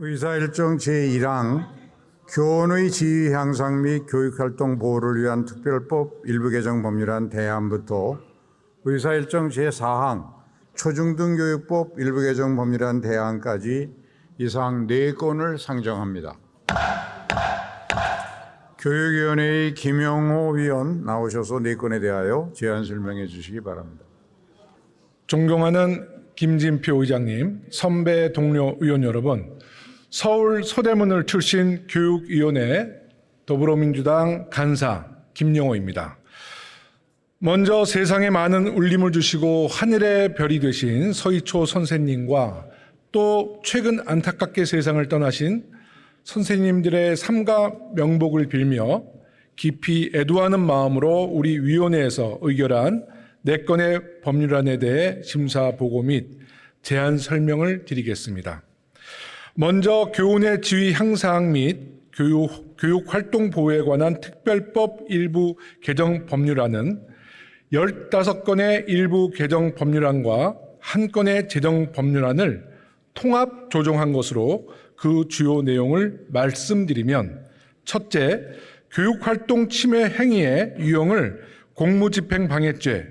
의사일정 제1항 교원의 지위 향상 및 교육활동 보호를 위한 특별법 일부 개정 법률안 대안부터 의사일정 제4항 초중등교육법 일부 개정 법률안 대안까지 이상 네 건을 상정합니다. 교육위원회의 김영호 위원 나오셔서 네 건에 대하여 제안 설명해 주시기 바랍니다. 존경하는 김진표 의장님, 선배 동료 의원 여러분, 서울 서대문을 출신 교육위원회 더불어민주당 간사 김영호입니다. 먼저 세상에 많은 울림을 주시고 하늘의 별이 되신 서희초 선생님과 또 최근 안타깝게 세상을 떠나신 선생님들의 삼가 명복을 빌며 깊이 애도하는 마음으로 우리 위원회에서 의결한 네 건의 법률안에 대해 심사 보고 및 제안 설명을 드리겠습니다. 먼저 교훈의 지위 향상 및 교육, 교육 활동 보호에 관한 특별법 일부 개정 법률안은 15건의 일부 개정 법률안과 한 건의 재정 법률안을 통합 조정한 것으로 그 주요 내용을 말씀드리면 첫째, 교육활동 침해 행위의 유형을 공무집행방해죄,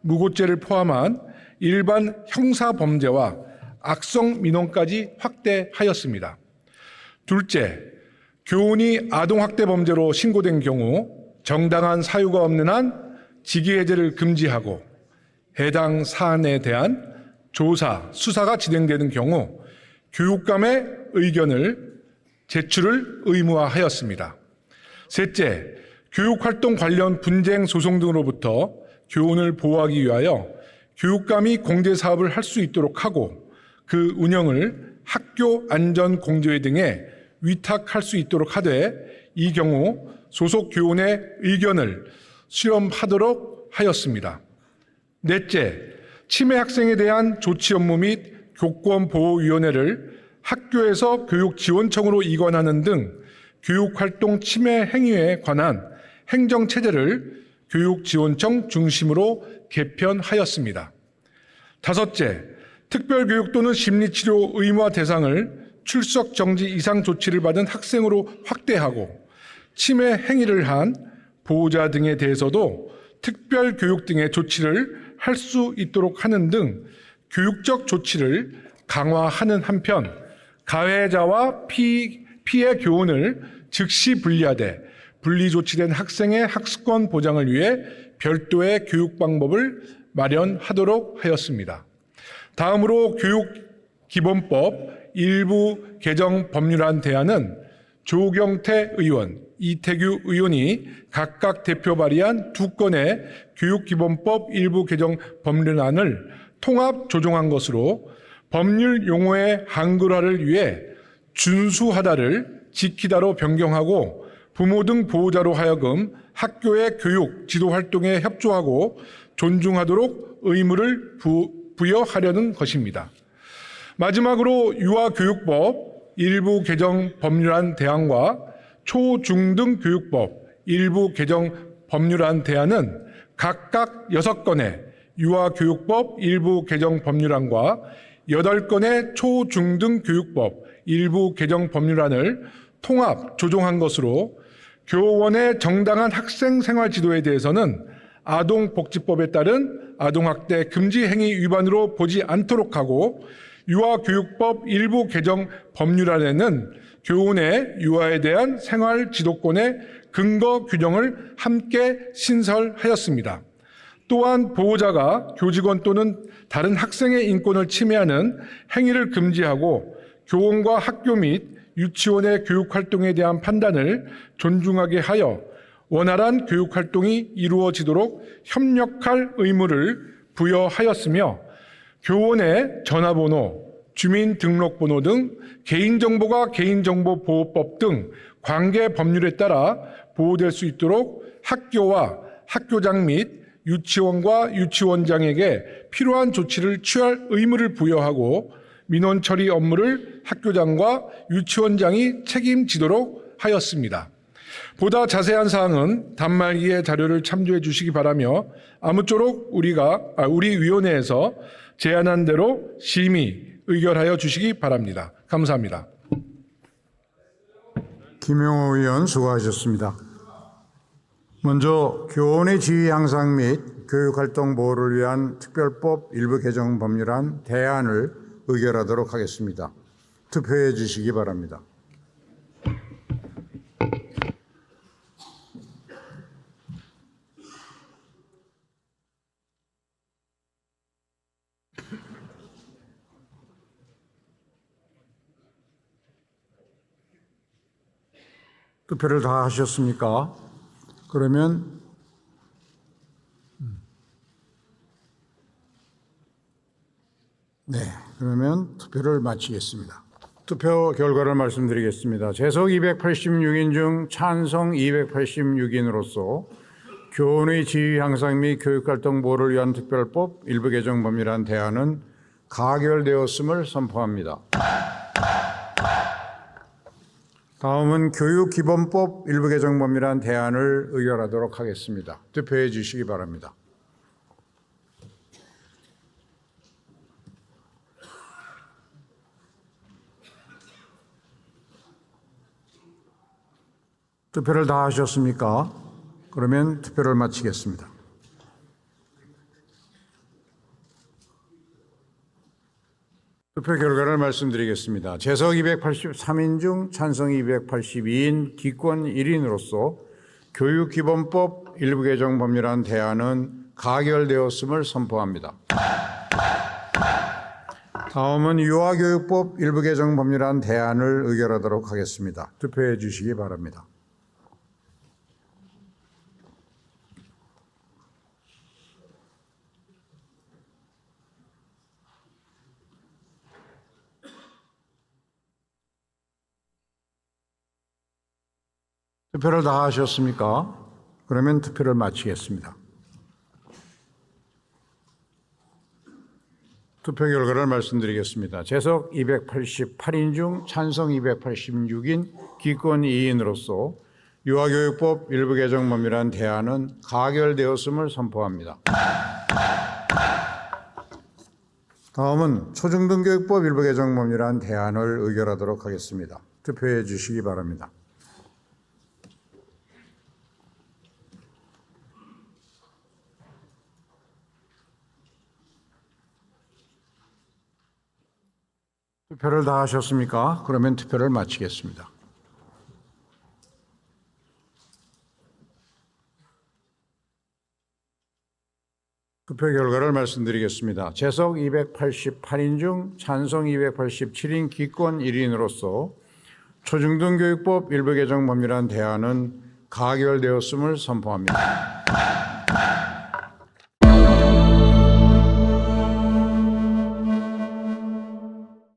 무고죄를 포함한 일반 형사범죄와 악성 민원까지 확대하였습니다. 둘째, 교훈이 아동학대 범죄로 신고된 경우 정당한 사유가 없는 한 직위해제를 금지하고 해당 사안에 대한 조사, 수사가 진행되는 경우 교육감의 의견을 제출을 의무화하였습니다. 셋째, 교육활동 관련 분쟁 소송 등으로부터 교훈을 보호하기 위하여 교육감이 공제 사업을 할 수 있도록 하고 그 운영을 학교 안전공제회 등에 위탁할 수 있도록 하되 이 경우 소속 교원의 의견을 수렴하도록 하였습니다. 넷째, 치매 학생에 대한 조치 업무 및 교권 보호 위원회를 학교에서 교육 지원청으로 이관하는 등 교육 활동 침해 행위에 관한 행정 체제를 교육 지원청 중심으로 개편하였습니다. 다섯째, 특별교육 또는 심리치료 의무화 대상을 출석 정지 이상 조치를 받은 학생으로 확대하고 치매 행위를 한 보호자 등에 대해서도 특별교육 등의 조치를 할 수 있도록 하는 등 교육적 조치를 강화하는 한편 가해자와 피, 피해 교훈을 즉시 분리하되 분리 조치된 학생의 학습권 보장을 위해 별도의 교육 방법을 마련하도록 하였습니다. 다음으로 교육기본법 일부 개정 법률안 대안은 조경태 의원, 이태규 의원이 각각 대표 발의한 두 건의 교육기본법 일부 개정 법률안을 통합 조정한 것으로 법률 용어의 한글화를 위해 준수하다를 지키다로 변경하고 부모 등 보호자로 하여금 학교의 교육, 지도 활동에 협조하고 존중하도록 의무를 부, 부여하려는 것입니다. 마지막으로 유아교육법 일부 개정 법률안 대안과 초중등 교육법 일부 개정 법률안 대안은 각각 6건의 유아교육법 일부 개정 법률안과 8건의 초중등 교육법 일부 개정 법률안을 통합 조정한 것으로 교원의 정당한 학생 생활 지도에 대해서는 아동복지법에 따른 아동학대 금지 행위 위반으로 보지 않도록 하고 유아교육법 일부 개정 법률안에는 교훈의 유아에 대한 생활 지도권의 근거 규정을 함께 신설하였습니다. 또한 보호자가 교직원 또는 다른 학생의 인권을 침해하는 행위를 금지하고 교원과 학교 및 유치원의 교육 활동에 대한 판단을 존중하게 하여 원활한 교육 활동이 이루어지도록 협력할 의무를 부여하였으며 교원의 전화번호, 주민등록번호 등 개인정보가 개인정보보호법 등 관계 법률에 따라 보호될 수 있도록 학교와 학교장 및 유치원과 유치원장에게 필요한 조치를 취할 의무를 부여하고 민원 처리 업무를 학교장과 유치원장이 책임지도록 하였습니다. 보다 자세한 사항은 단말기의 자료를 참조해 주시기 바라며 아무쪼록 우리가 아, 우리 위원회에서 제안한 대로 심의 의결하여 주시기 바랍니다. 감사합니다. 김영호 의원 수고하셨습니다. 먼저 교원의 지위 향상 및 교육활동 보호를 위한 특별법 일부 개정 법률안 대안을 의결하도록 하겠습니다. 투표해 주시기 바랍니다. 투표를 다 하셨습니까? 그러면 네, 그러면 투표를 마치겠습니다. 투표 결과를 말씀드리겠습니다. 재석 286인 중 찬성 286인으로서 교원의 지위 향상 및 교육활동 보호를 위한 특별법 일부 개정 법률안 대안은 가결되었음을 선포합니다. 다음은 교육기본법 일부 개정 법률안 대안을 의결하도록 하겠습니다. 투표해 주시기 바랍니다. 투표를 다 하셨습니까? 그러면 투표를 마치겠습니다. 투표 결과를 말씀드리겠습니다. 재석 283인 중 찬성 282인 기권 1인으로서 교육기본법 일부 개정 법률안 대안은 가결되었음을 선포합니다. 다음은 유아교육법 일부 개정 법률안 대안을 의결하도록 하겠습니다. 투표해 주시기 바랍니다. 투표를 다 하셨습니까? 그러면 투표를 마치겠습니다. 투표 결과를 말씀드리겠습니다. 재석 288인 중 찬성 286인 기권 2인으로서 유아교육법 일부 개정 법률안 대안은 가결되었음을 선포합니다. 다음은 초중등교육법 일부 개정 법률안 대안을 의결하도록 하겠습니다. 투표해 주시기 바랍니다. 투표를 다 하셨습니까? 그러면 투표를 마치겠습니다. 투표 결과를 말씀드리겠습니다. 재석 288인 중 찬성 287인 기권 1인으로서 초중등교육법 일부 개정 법률안 대안은 가결되었음을 선포합니다.